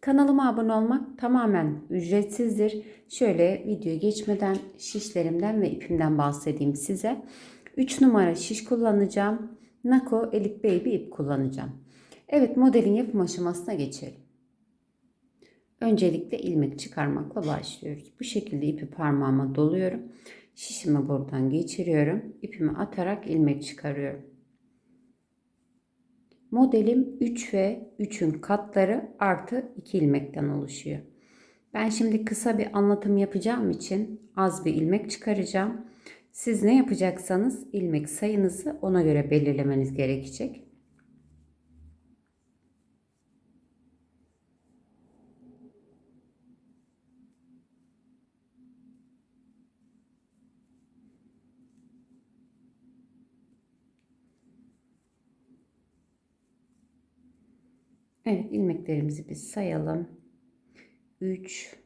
Kanalıma abone olmak tamamen ücretsizdir. Şöyle video geçmeden şişlerimden ve ipimden bahsedeyim size. 3 numara şiş kullanacağım. Nako Elite Baby ip kullanacağım. Evet modelin yapım aşamasına geçelim. Öncelikle ilmek çıkarmakla başlıyoruz. Bu şekilde ipi parmağıma doluyorum. Şişimi buradan geçiriyorum. İpimi atarak ilmek çıkarıyorum. Modelim 3 ve 3'ün katları artı 2 ilmekten oluşuyor. Ben şimdi kısa bir anlatım yapacağım için az bir ilmek çıkaracağım. Siz ne yapacaksanız ilmek sayınızı ona göre belirlemeniz gerekecek. Evet ilmeklerimizi bir sayalım. 3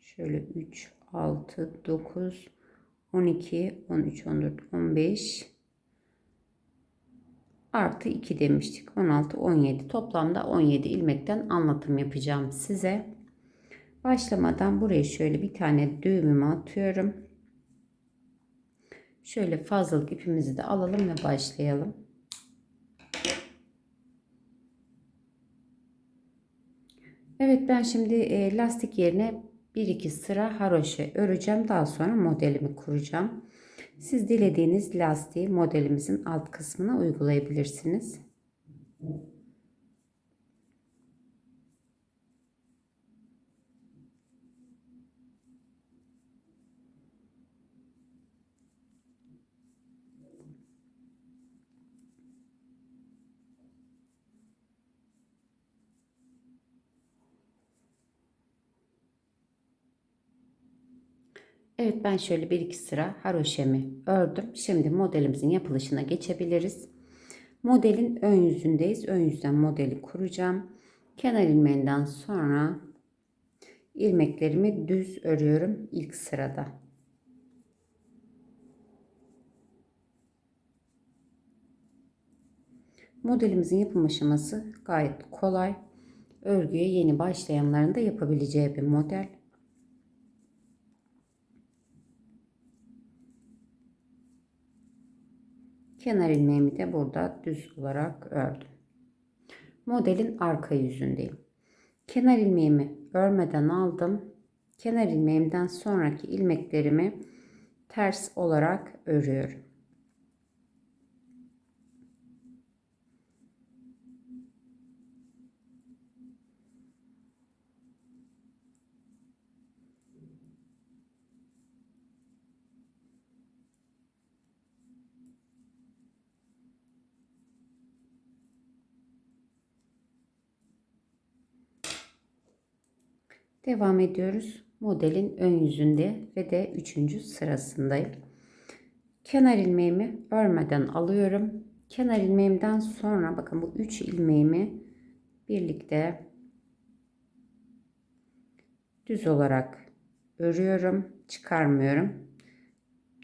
şöyle 3 6 9 12 13 14 15 artı 2 demiştik. 16 17 toplamda 17 ilmekten anlatım yapacağım size. Başlamadan buraya şöyle bir tane düğümümü atıyorum. Şöyle fazlalık ipimizi de alalım ve başlayalım. Evet ben şimdi e, lastik yerine 1-2 sıra haroşe öreceğim. Daha sonra modelimi kuracağım. Siz dilediğiniz lastiği modelimizin alt kısmına uygulayabilirsiniz. Evet ben şöyle bir iki sıra haroşemi ördüm. Şimdi modelimizin yapılışına geçebiliriz. Modelin ön yüzündeyiz. Ön yüzden modeli kuracağım. Kenar ilmeğinden sonra ilmeklerimi düz örüyorum ilk sırada. Modelimizin yapım aşaması gayet kolay. Örgüye yeni başlayanların da yapabileceği bir model. Kenar ilmeğimi de burada düz olarak ördüm. Modelin arka yüzündeyim. Kenar ilmeğimi örmeden aldım. Kenar ilmeğimden sonraki ilmeklerimi ters olarak örüyorum. Devam ediyoruz. Modelin ön yüzünde ve de üçüncü sırasındayım. Kenar ilmeğimi örmeden alıyorum. Kenar ilmeğimden sonra bakın bu üç ilmeğimi birlikte düz olarak örüyorum. Çıkarmıyorum.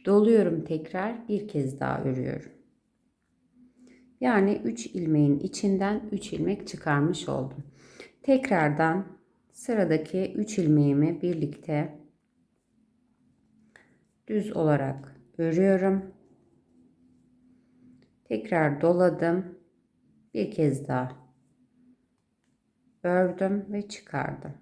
Doluyorum tekrar bir kez daha örüyorum. Yani 3 ilmeğin içinden 3 ilmek çıkarmış oldum. Tekrardan sıradaki 3 ilmeğimi birlikte düz olarak örüyorum. Tekrar doladım. Bir kez daha ördüm ve çıkardım.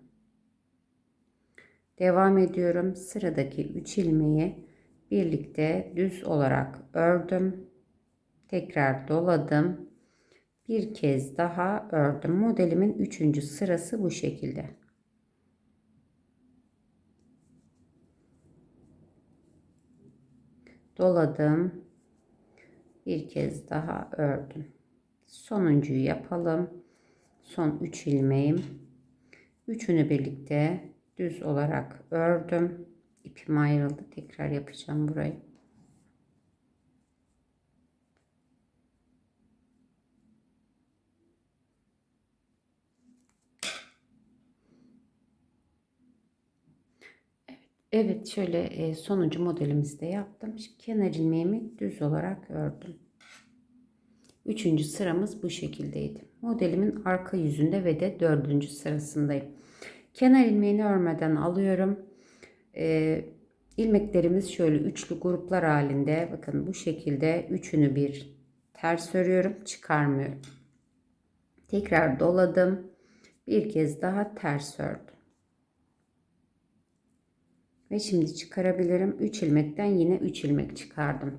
Devam ediyorum. Sıradaki 3 ilmeği birlikte düz olarak ördüm. Tekrar doladım. Bir kez daha ördüm. Modelimin 3. sırası bu şekilde. Doladım. Bir kez daha ördüm. Sonuncuyu yapalım. Son 3 üç ilmeğim. Üçünü birlikte düz olarak ördüm. ipim ayrıldı. Tekrar yapacağım burayı. Evet şöyle e, sonuncu modelimizi de yaptım. Şimdi kenar ilmeğimi düz olarak ördüm. Üçüncü sıramız bu şekildeydi. Modelimin arka yüzünde ve de dördüncü sırasındayım. Kenar ilmeğini örmeden alıyorum. E, ilmeklerimiz şöyle üçlü gruplar halinde. Bakın bu şekilde üçünü bir ters örüyorum. Çıkarmıyorum. Tekrar doladım. Bir kez daha ters ördüm. Ve şimdi çıkarabilirim. 3 ilmekten yine 3 ilmek çıkardım.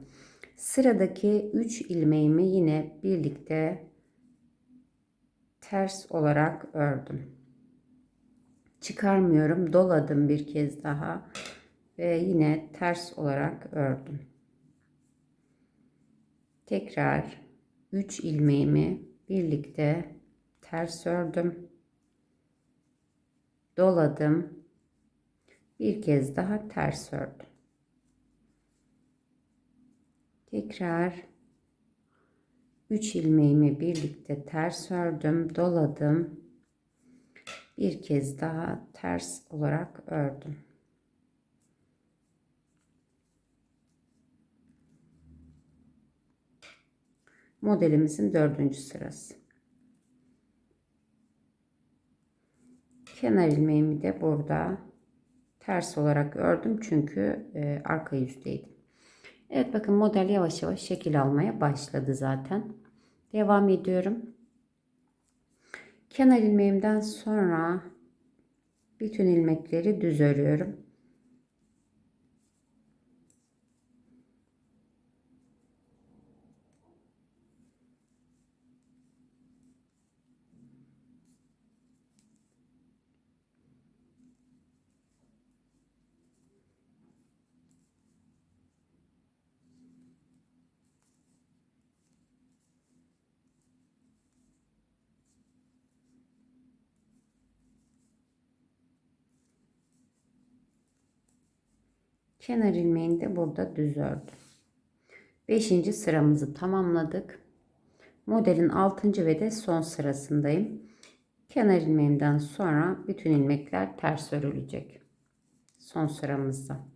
Sıradaki 3 ilmeğimi yine birlikte ters olarak ördüm. Çıkarmıyorum. Doladım bir kez daha ve yine ters olarak ördüm. Tekrar 3 ilmeğimi birlikte ters ördüm. Doladım bir kez daha ters ördüm. Tekrar 3 ilmeğimi birlikte ters ördüm, doladım. Bir kez daha ters olarak ördüm. Modelimizin dördüncü sırası. Kenar ilmeğimi de burada ters olarak ördüm çünkü e, arka yüzdeydim. Evet bakın model yavaş yavaş şekil almaya başladı zaten. Devam ediyorum. Kenar ilmeğimden sonra bütün ilmekleri düz örüyorum. Kenar ilmeğini de burada düz ördüm. 5. sıramızı tamamladık. Modelin 6. ve de son sırasındayım. Kenar ilmeğimden sonra bütün ilmekler ters örülecek. Son sıramızda.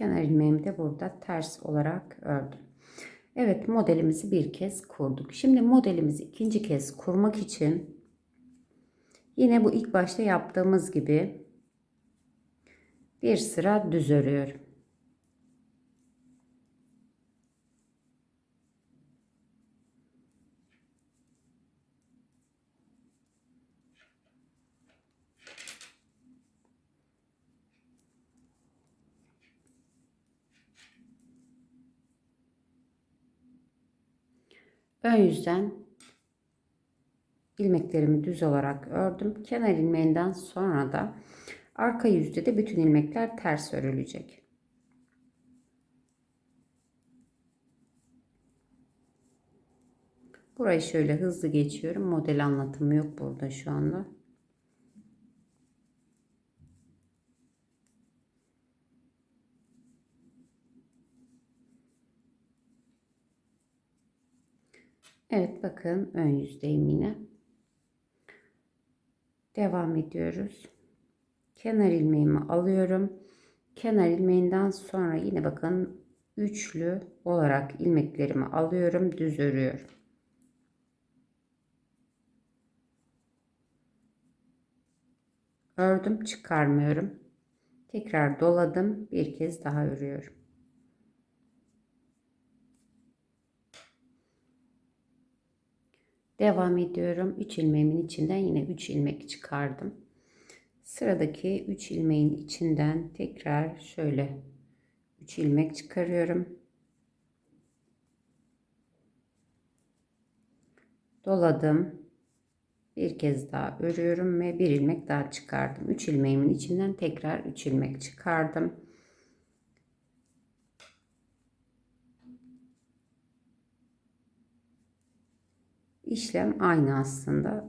Kenar ilmeğimi de burada ters olarak ördüm. Evet modelimizi bir kez kurduk. Şimdi modelimizi ikinci kez kurmak için yine bu ilk başta yaptığımız gibi bir sıra düz örüyorum. Ön yüzden ilmeklerimi düz olarak ördüm. Kenar ilmeğinden sonra da arka yüzde de bütün ilmekler ters örülecek. Burayı şöyle hızlı geçiyorum. Model anlatımı yok burada şu anda. Evet bakın ön yüzdeyim yine. Devam ediyoruz. Kenar ilmeğimi alıyorum. Kenar ilmeğinden sonra yine bakın üçlü olarak ilmeklerimi alıyorum. Düz örüyorum. Ördüm çıkarmıyorum. Tekrar doladım. Bir kez daha örüyorum. Devam ediyorum. 3 ilmeğimin içinden yine 3 ilmek çıkardım. Sıradaki 3 ilmeğin içinden tekrar şöyle 3 ilmek çıkarıyorum. Doladım. Bir kez daha örüyorum ve bir ilmek daha çıkardım. 3 ilmeğimin içinden tekrar 3 ilmek çıkardım. İşlem aynı aslında.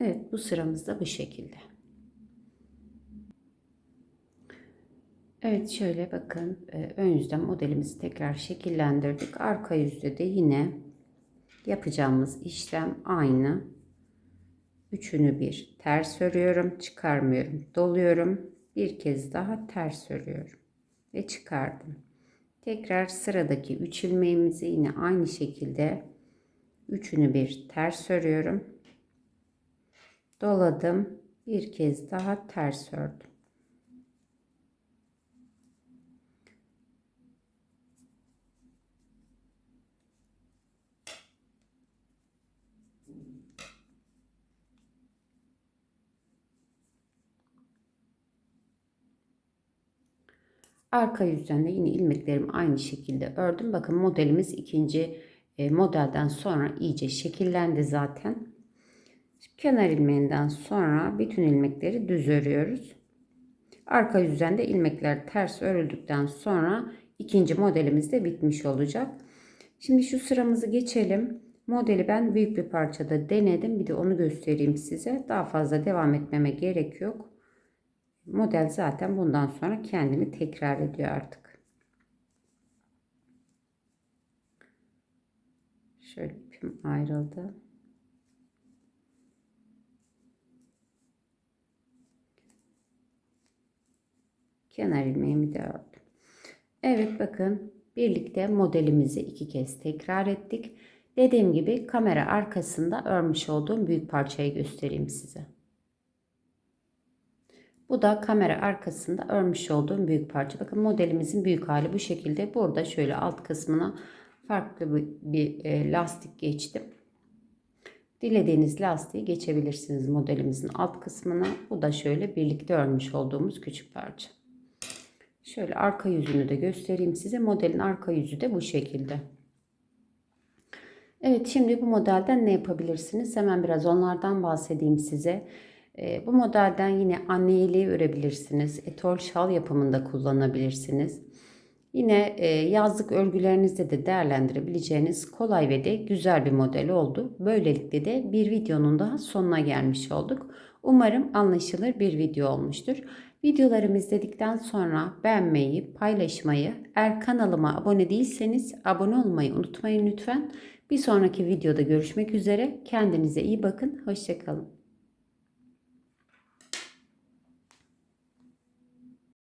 Evet bu sıramız da bu şekilde. Evet şöyle bakın e, ön yüzden modelimizi tekrar şekillendirdik. Arka yüzde de yine yapacağımız işlem aynı. Üçünü bir ters örüyorum, çıkarmıyorum, doluyorum. Bir kez daha ters örüyorum ve çıkardım. Tekrar sıradaki 3 ilmeğimizi yine aynı şekilde üçünü bir ters örüyorum. Doladım. Bir kez daha ters ördüm. Arka yüzden de yine ilmeklerimi aynı şekilde ördüm. Bakın modelimiz ikinci e, modelden sonra iyice şekillendi zaten. Kenar ilmeğinden sonra bütün ilmekleri düz örüyoruz. Arka yüzden de ilmekler ters örüldükten sonra ikinci modelimiz de bitmiş olacak. Şimdi şu sıramızı geçelim. Modeli ben büyük bir parçada denedim. Bir de onu göstereyim size. Daha fazla devam etmeme gerek yok. Model zaten bundan sonra kendini tekrar ediyor artık. Şöyle ipim ayrıldı. Kenar ilmeğimi de ördüm. Evet bakın birlikte modelimizi iki kez tekrar ettik. Dediğim gibi kamera arkasında örmüş olduğum büyük parçayı göstereyim size. Bu da kamera arkasında örmüş olduğum büyük parça. Bakın modelimizin büyük hali bu şekilde. Burada şöyle alt kısmına farklı bir, bir e, lastik geçtim. Dilediğiniz lastiği geçebilirsiniz modelimizin alt kısmına. Bu da şöyle birlikte örmüş olduğumuz küçük parça. Şöyle arka yüzünü de göstereyim size. Modelin arka yüzü de bu şekilde. Evet şimdi bu modelden ne yapabilirsiniz? Hemen biraz onlardan bahsedeyim size. E, bu modelden yine anne iyiliği örebilirsiniz. Etol şal yapımında kullanabilirsiniz. Yine e, yazlık örgülerinizde de değerlendirebileceğiniz kolay ve de güzel bir model oldu. Böylelikle de bir videonun daha sonuna gelmiş olduk. Umarım anlaşılır bir video olmuştur. Videolarımı izledikten sonra beğenmeyi, paylaşmayı, eğer kanalıma abone değilseniz abone olmayı unutmayın lütfen. Bir sonraki videoda görüşmek üzere. Kendinize iyi bakın. Hoşçakalın.